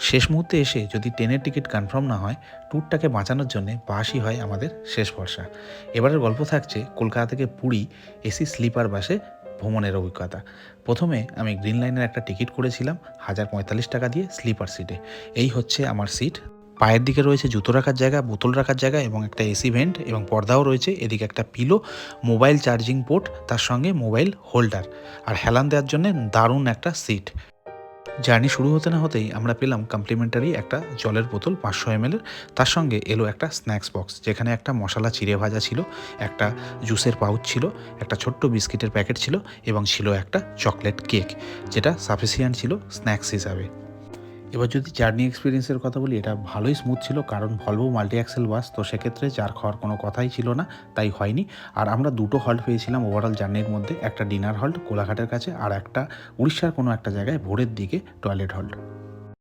শেষ মুহূর্তে এসে যদি ট্রেনের টিকিট কনফার্ম না হয়, ট্যুরটাকে বাঁচানোর জন্য বাসই হয় আমাদের শেষ ভরসা। এবারের গল্প থাকছে কলকাতা থেকে পুরী এসি স্লিপার বাসে ভ্রমণের অভিজ্ঞতা। প্রথমে আমি গ্রিন লাইনের একটা টিকিট করেছিলাম হাজার পঁয়তাল্লিশ টাকা দিয়ে স্লিপার সিটে। এই হচ্ছে আমার সিট। পায়ের দিকে রয়েছে জুতো রাখার জায়গা, বোতল রাখার জায়গা এবং একটা এসি ভেন্ট এবং পর্দাও রয়েছে। এদিকে একটা পিলো মোবাইল চার্জিং পোর্ট তার সঙ্গে মোবাইল হোল্ডার আর হেলান দেওয়ার জন্য দারুণ একটা সিট। জার্নি শুরু হতে না হতেই আমরা পেলাম কমপ্লিমেন্টারি একটা জলের বোতল পাঁচশো এম তার সঙ্গে এলো একটা স্ন্যাক্স বক্স যেখানে একটা মশলা চিড়ে ভাজা ছিল, একটা জুসের পাউচ ছিল, একটা ছোট্ট বিস্কিটের প্যাকেট ছিল এবং ছিল একটা চকলেট কেক যেটা সাফিসিয়েন্ট ছিল স্ন্যাক্স হিসাবে। এবার যদি জার্নি এক্সপিরিয়েন্সের কথা বলি, এটা ভালোই স্মুথ ছিল, কারণ ভলভো মাল্টি অ্যাক্সেল বাস তো সেক্ষেত্রে চার খাওয়ার কোনো কথাই ছিল না, তাই হয়নি। আর আমরা দুটো হল্ট পেয়েছিলাম ওভারঅল জার্নির মধ্যে, একটা ডিনার হল্ট কোলাঘাটের কাছে, আর একটা উড়িষ্যার কোনো একটা জায়গায় ভোরের দিকে টয়লেট হল্ট